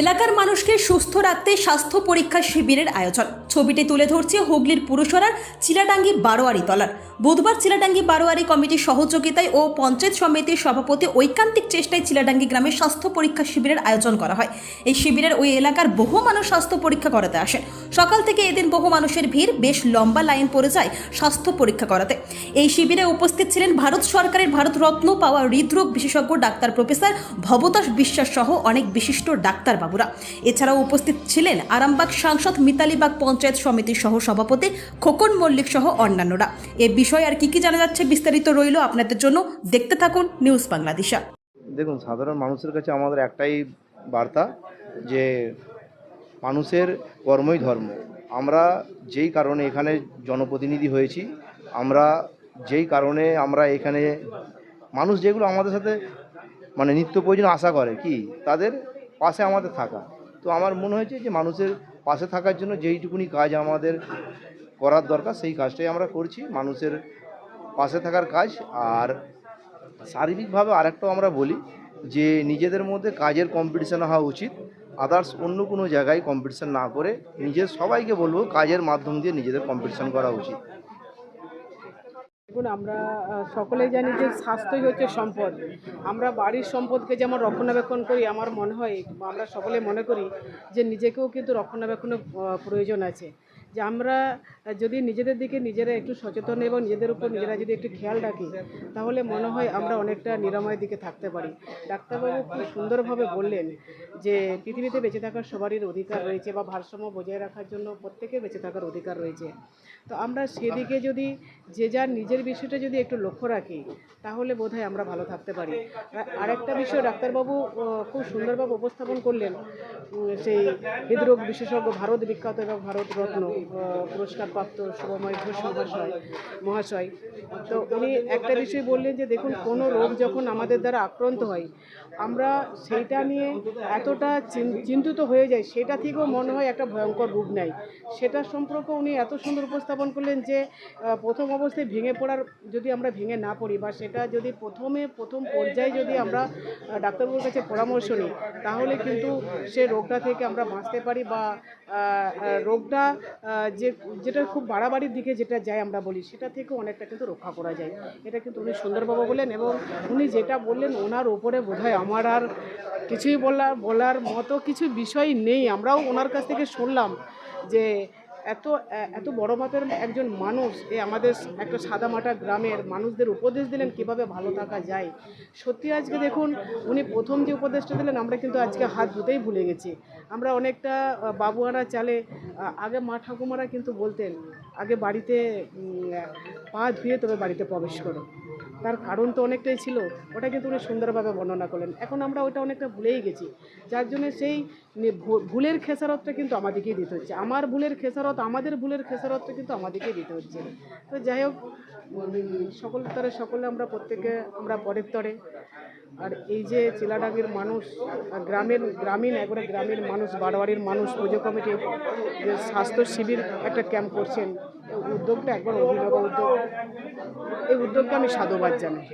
এলাকার মানুষকে সুস্থ রাখতে স্বাস্থ্য পরীক্ষা শিবিরের আয়োজন। ছবিটি তুলে ধরছে হুগলির পুরসরার চিলাডাঙ্গি বারোয়ারি তলার বুধবার চিলাডাঙ্গি বারোয়ারি কমিটির সহযোগিতায় ও পঞ্চায়েত সমিতির সভাপতি ঐকান্তিক চেষ্টায় চিলাডাঙ্গি গ্রামে স্বাস্থ্য পরীক্ষা শিবিরের আয়োজন করা হয়। এই শিবিরের ওই এলাকার বহু মানুষ স্বাস্থ্য পরীক্ষা করাতে আসেন সকাল থেকে এদিন বহু মানুষের ভিড়, বেশ লম্বা লাইন পড়ে যায় স্বাস্থ্য পরীক্ষা করাতে। এই শিবিরে উপস্থিত ছিলেন ভারত সরকারের ভারতরত্ন পাওয়া হৃদরোগ বিশেষজ্ঞ ডাক্তার প্রফেসর ভবতাস বিশ্বাস সহ অনেক বিশিষ্ট ডাক্তার বাবুরা এছাড়াও উপস্থিত ছিলেন আরামবাগ সাংসদ মিতালিবাগ পঞ্চায়েত সমিতির সহ সভাপতি খোকন মল্লিক সহ অন্যান্যরা। এ বিষয়ে আর কি কি জানা যাচ্ছে বিস্তারিত রইল আপনাদের জন্য। দেখতে থাকুন নিউজ বাংলাদেশা দেখুন, সাধারণ মানুষের কাছে আমাদের একটাই বার্তা যে মানুষের কর্মই ধর্ম। আমরা যেই কারণে এখানে জনপ্রতিনিধি হয়েছি, আমরা যেই কারণে আমরা এখানে মানুষ যেগুলো আমাদের সাথে মানে নিত্য প্রয়োজন আশা করে, কি তাদের পাশে আমাদের থাকা। তো আমার মনে হয়েছে যে মানুষের পাশে থাকার জন্য যেইটুকুনি কাজ আমাদের করার দরকার, সেই কাজটাই আমরা করছি, মানুষের পাশে থাকার কাজ। আর শারীরিকভাবে আরেকটাও আমরা বলি যে, নিজেদের মধ্যে কাজের কম্পিটিশান হওয়া উচিত। আদার্স অন্য কোনো জায়গায় কম্পিটিশান না করে নিজের সবাইকে বলব কাজের মাধ্যম দিয়ে নিজেদের কম্পিটিশন করা উচিত। দেখুন, আমরা সকলেই জানি যে, স্বাস্থ্যই হচ্ছে সম্পদ। আমরা বাড়ির সম্পদকে যেমন রক্ষণাবেক্ষণ করি, আমার মনে হয় আমরা সকলে মনে করি যে, নিজেকেও কিন্তু রক্ষণাবেক্ষণের প্রয়োজন আছে। যে আমরা যদি নিজেদের দিকে নিজেরা একটু সচেতন এবং নিজেদের উপর নিজেরা যদি একটু খেয়াল রাখি, তাহলে মনে হয় আমরা অনেকটা নিরাময়ের দিকে থাকতে পারি। ডাক্তারবাবু খুব সুন্দরভাবে বললেন যে, পৃথিবীতে বেঁচে থাকার সবারই অধিকার রয়েছে বা ভারসাম্য বজায় রাখার জন্য প্রত্যেকের বেঁচে থাকার অধিকার রয়েছে। তো আমরা সেদিকে যদি, যে যার নিজের বিষয়টা যদি একটু লক্ষ্য রাখি, তাহলে বোধহয় আমরা ভালো থাকতে পারি। আরেকটা বিষয়, ডাক্তারবাবু খুব সুন্দরভাবে উপস্থাপন করলেন সেই হৃদরোগ বিশেষজ্ঞ ভারত বিখ্যাত এবং ভারত রত্ন। পুরস্কারপ্রাপ্ত শুভময় ঘোষ মহাশয় মহাশয়। তো উনি একটা বিষয় বললেন যে, দেখুন, কোনো রোগ যখন আমাদের দ্বারা আক্রান্ত হয়, আমরা সেইটা নিয়ে এতটা চিন- চিন্তিত হয়ে যায় সেটা থেকেও মনে হয় একটা ভয়ঙ্কর রূপ নেয় সেটা সম্পর্কে উনি এত সুন্দর উপস্থাপন করলেন যে প্রথম অবস্থায় ভেঙে পড়ার যদি আমরা ভেঙে না পড়ি বা সেটা যদি প্রথমে, প্রথম পর্যায়ে যদি আমরা ডাক্তারবাবুর কাছে পরামর্শ নিই, তাহলে কিন্তু সে রোগটা থেকে আমরা বাঁচতে পারি বা রোগটা যে, যেটা খুব বাড়াবাড়ির দিকে যেটা যায় আমরা বলি, সেটা থেকেও অনেকটা কিন্তু রক্ষা করা যায়। এটা কিন্তু উনি সুন্দরবাবু বললেন এবং উনি যেটা বললেন ওনার ওপরে বোধহয় আমার আর কিছুই বলার বলার মতো কিছু বিষয় নেই। আমরাও ওনার কাছ থেকে শুনলাম যে এত এত বড় মাপের একজন মানুষ, এ আমাদের একটা সাদামাটা গ্রামের মানুষদের উপদেশ দিলেন কীভাবে ভালো থাকা যায়। সত্যি আজকে দেখুন, উনি প্রথম যে উপদেশটা দিলেন, আমরা কিন্তু আজকে হাত ধুতেই ভুলে গেছি। আমরা অনেকটা বাবুয়ারা চালে আগে মা ঠাকুমারা কিন্তু বলতেন আগে বাড়িতে পা ধুয়ে তবে বাড়িতে প্রবেশ করো। তার কারণ তো অনেকটাই ছিল ওটা কিন্তু উনি সুন্দরভাবে বর্ণনা করলেন। এখন আমরা ওটা অনেকটা ভুলেই গেছি। যার জন্য সেই ভুলের খেসারতটা কিন্তু আমাদেরকেই দিতে হচ্ছে। আমার ভুলের খেসারত, আমাদের ভুলের খেসারতটা কিন্তু আমাদেরকেই দিতে হচ্ছে। তো যাই হোক সকল স্তরে সকলে আমরা প্রত্যেকে, আমরা পরের তরে আর এই যে চিলাডাঙ্গের মানুষ গ্রামের, গ্রামীণ, একবারে গ্রামের মানুষ, বারোয়ারির মানুষ, পুজো কমিটি, যে স্বাস্থ্য শিবির একটা ক্যাম্প করছেন উদ্যোগটা একবার অভিনব উদ্যোগ এই উদ্যোগকে আমি সাধুবাদ জানাই।